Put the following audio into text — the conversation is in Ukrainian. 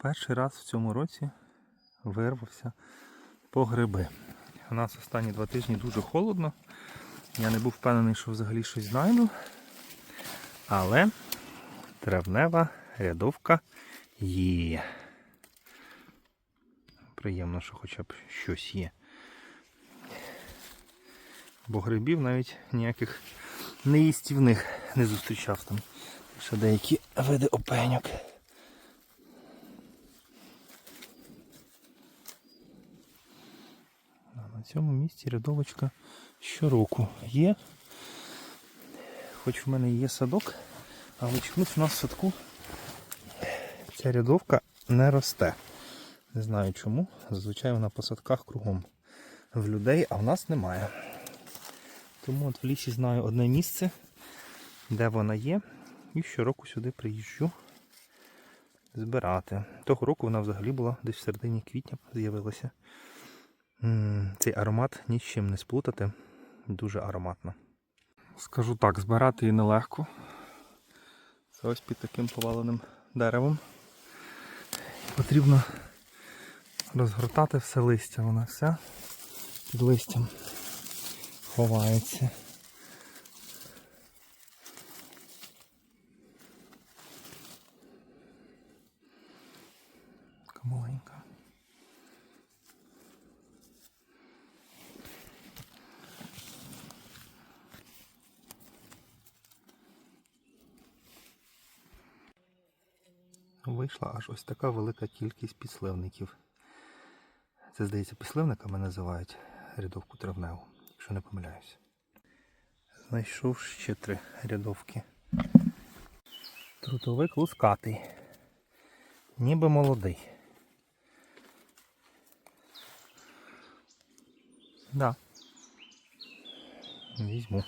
Перший раз в цьому році вирвався по гриби. У нас останні два тижні дуже холодно. Я не був впевнений, що взагалі щось знайду. Але травнева рядовка є. Приємно, що хоча б щось є. Бо грибів навіть ніяких неїстівних не зустрічав там. Ще деякі види опеньок. На цьому місці рядовочка щороку є. Хоч в мене є садок, але чомусь у нас в садку ця рядовка не росте. Не знаю чому. Зазвичай вона по садках кругом в людей, а в нас немає. Тому от в лісі знаю одне місце, де вона є, і щороку сюди приїжджу збирати. Того року вона взагалі була десь в середині квітня з'явилася. Цей аромат ні з чим не сплутати. Дуже ароматно. Скажу так, збирати її нелегко. Це ось під таким поваленим деревом. Потрібно розгортати все листя. Вона вся під листям ховається. Така маленька. Вийшла аж ось така велика кількість підсливників. Це, здається, підсливниками називають рядовку травневу, якщо не помиляюсь. Знайшов ще три рядовки. Трутовик лускатий. Ніби молодий. Да. Візьму.